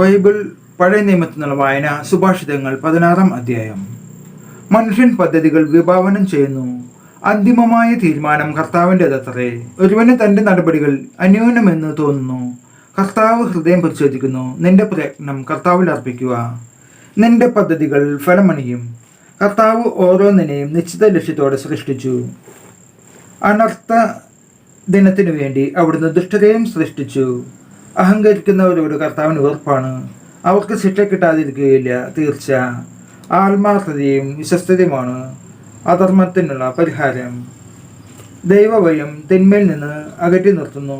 Bible പഴയ നിയമത്തിൽ നിന്നുള്ള വായന സുഭാഷിതങ്ങൾ പതിനാറാം അധ്യായം. മനുഷ്യൻ പദ്ധതികൾ വിഭാവനം ചെയ്യുന്നു. അന്തിമമായ തീരുമാനം കർത്താവിന്റെതത്രേ ഒരുവന് തന്റെ നടപടികൾ അന്യൂനമെന്ന് തോന്നുന്നു. കർത്താവ് ഹൃദയം പരിശോധിക്കുന്നു നിന്റെ പ്രയത്നം കർത്താവിൽ അർപ്പിക്കുക. നിന്റെ പദ്ധതികൾ ഫലമണിയും. കർത്താവ് ഓരോന്നിനെയും നിശ്ചിത ലക്ഷ്യത്തോടെ സൃഷ്ടിച്ചു. അനർത്ഥ ദിനത്തിനു വേണ്ടി അവിടുന്ന് ദുഷ്ടതയും സൃഷ്ടിച്ചു. അഹങ്കരിക്കുന്നവരോട് കർത്താവിന് വെറുപ്പാണ്. അവർക്ക് ശിക്ഷ കിട്ടാതിരിക്കുകയില്ല തീർച്ച. ആത്മാർത്ഥതയും വിശ്വസ്തതയുമാണ് അധർമ്മത്തിനുള്ള പരിഹാരം. ദൈവവയം തിന്മയിൽ നിന്ന് അകറ്റി നിർത്തുന്നു.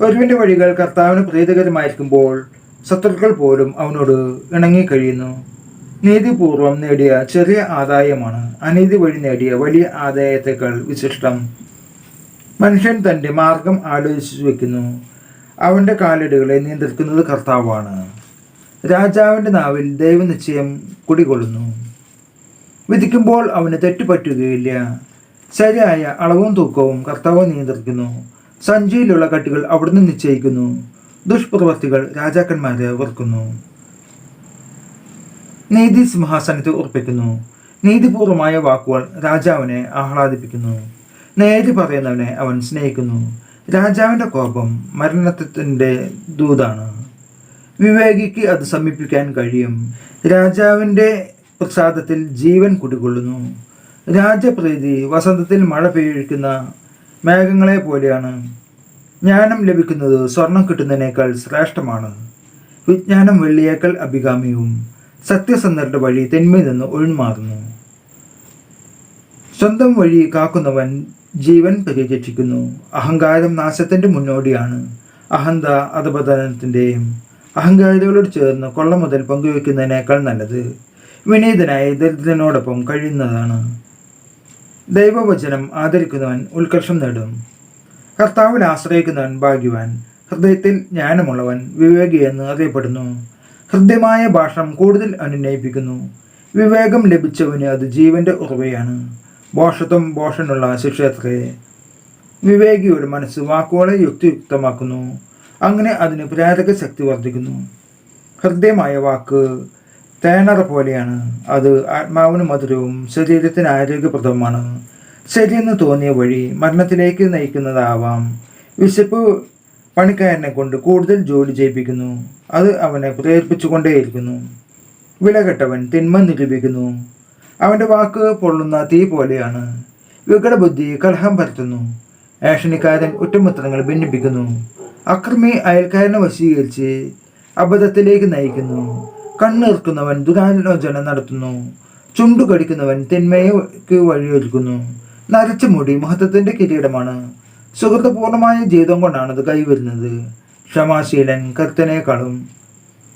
ഒരുവിന്റെ വഴികൾ കർത്താവിന് പ്രീതികരമായിരിക്കുമ്പോൾ ശത്രുക്കൾ പോലും അവനോട് ഇണങ്ങിക്കഴിയുന്നു. നീതിപൂർവം നേടിയ ചെറിയ ആദായമാണ്. അനീതി വഴി നേടിയ വലിയ ആദായത്തേക്കാൾ വിശിഷ്ടം. മനുഷ്യൻ തന്റെ മാർഗം ആലോചിച്ചു വയ്ക്കുന്നു. അവന്റെ കാലടികളെ നിയന്ത്രിക്കുന്നത് കർത്താവാണ്. രാജാവിന്റെ നാവിൽ ദൈവനിശ്ചയം കുടികൊള്ളുന്നു. വിധിക്കുമ്പോൾ അവന് തെറ്റുപറ്റുകയില്ല. ശരിയായ അളവും തൂക്കവും കർത്താവ് നിയന്ത്രിക്കുന്നു. സഞ്ചിയിലുള്ള കട്ടികൾ അവിടുന്ന് നിശ്ചയിക്കുന്നു. ദുഷ്പ്രവർത്തികൾ രാജാക്കന്മാരെ വെറുക്കുന്നു. നീതി സിംഹാസനത്തെ ഉറപ്പിക്കുന്നു. നീതിപൂർവമായ വാക്കുകൾ രാജാവിനെ ആഹ്ലാദിപ്പിക്കുന്നു. നേര് പറയുന്നവനെ അവൻ സ്നേഹിക്കുന്നു. രാജാവിന്റെ കോപം മരണത്തിന്റെ ദൂതാണ്. വിവേകിക്ക് അത് സമീപിക്കാൻ കഴിയും. രാജാവിന്റെ പ്രസാദത്തിൽ ജീവൻ കുടികൊള്ളുന്നു. രാജപ്രീതി വസന്തത്തിൽ മഴ പെയ്യിക്കുന്ന മേഘങ്ങളെ പോലെയാണ്. ജ്ഞാനം ലഭിക്കുന്നത് സ്വർണം കിട്ടുന്നതിനേക്കാൾ ശ്രേഷ്ഠമാണ്. വിജ്ഞാനം വെള്ളിയേക്കാൾ അഭികാമ്യവും സത്യസന്ധരുടെ വഴി തെന്മയിൽ നിന്ന് ഒഴിഞ്ഞുമാറുന്നു. സ്വന്തം വഴി കാക്കുന്നവൻ ജീവൻ പരിരക്ഷിക്കുന്നു അഹങ്കാരം നാശത്തിന്റെ മുന്നോടിയാണ്. അഹന്ത അധപതനത്തിന്റെയും അഹങ്കാരികളോട് ചേർന്ന് കൊള്ള മുതൽ പങ്കുവെക്കുന്നതിനേക്കാൾ നല്ലത്. വിനീതനായി ദരിദ്രനോടൊപ്പം കഴിയുന്നതാണ്. ദൈവവചനം ആദരിക്കുന്നവൻ ഉത്കർഷം നേടും. കർത്താവിൽ ആശ്രയിക്കുന്നവൻ ഭാഗ്യവാൻ. ഹൃദയത്തിൽ ജ്ഞാനമുള്ളവൻ വിവേകി എന്ന് അറിയപ്പെടുന്നു. ഹൃദ്യമായ ഭാഷണം കൂടുതൽ അനുനയിപ്പിക്കുന്നു. വിവേകം ലഭിച്ചവന് അത് ജീവന്റെ ഉറവയാണ്. ബോഷത്വം ബോഷനുള്ള ശിക്ഷയത്രേ. വിവേകിയുടെ മനസ്സ് വാക്കുകളെ യുക്തിയുക്തമാക്കുന്നു. അങ്ങനെ അതിന് പ്രേരക ശക്തി വർദ്ധിക്കുന്നു. ഹൃദയമായ വാക്ക് തേനറ പോലെയാണ്. അത് ആത്മാവിന് മധുരവും ശരീരത്തിന് ആരോഗ്യപ്രദവുമാണ്. ശരിയെന്ന് തോന്നിയ വഴി മരണത്തിലേക്ക് നയിക്കുന്നതാവാം. വിശപ്പ് പണിക്കാരനെ കൊണ്ട് കൂടുതൽ ജോലി ചെയ്യിപ്പിക്കുന്നു. അത് അവനെ പ്രേരിപ്പിച്ചുകൊണ്ടേയിരിക്കുന്നു. വിലകെട്ടവൻ തിന്മ നിരൂപിക്കുന്നു. അവന്റെ വാക്ക് പൊള്ളുന്ന തീ പോലെയാണ്. വികടബുദ്ധി കലഹം പരത്തുന്നു. ഏഷണിക്കാരൻ ഉറ്റമിത്രങ്ങൾ ഭിന്നിപ്പിക്കുന്നു. അക്രമി അയൽക്കാരനെ വശീകരിച്ച് അബദ്ധത്തിലേക്ക് നയിക്കുന്നു. കണ്ണീർക്കുന്നവൻ ദുരാലോചന നടത്തുന്നു. ചുണ്ടു കടിക്കുന്നവൻ തിന്മയ്ക്ക് വഴിയൊരുക്കുന്നു. നരച്ച മുടി മഹത്വത്തിന്റെ കിരീടമാണ്. സുഹൃത്തുപൂർണമായ ജീവിതം കൊണ്ടാണ് അത് കൈവരുന്നത്. ക്ഷമാശീലൻ കർത്തനേക്കാളും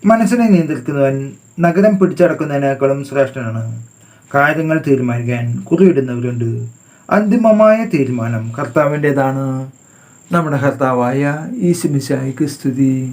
മനസ്സിനെ നിയന്ത്രിക്കുന്നവൻ നഗരം പിടിച്ചടക്കുന്നതിനേക്കാളും ശ്രേഷ്ഠനാണ്. കാര്യങ്ങൾ തീരുമാനിക്കാൻ കുറിയിടുന്നവരുണ്ട്. അന്തിമമായ തീരുമാനം കർത്താവിന്റെതാണ്. നമ്മുടെ കർത്താവായ ഈശുമിശായിക്ക് സ്തുതി.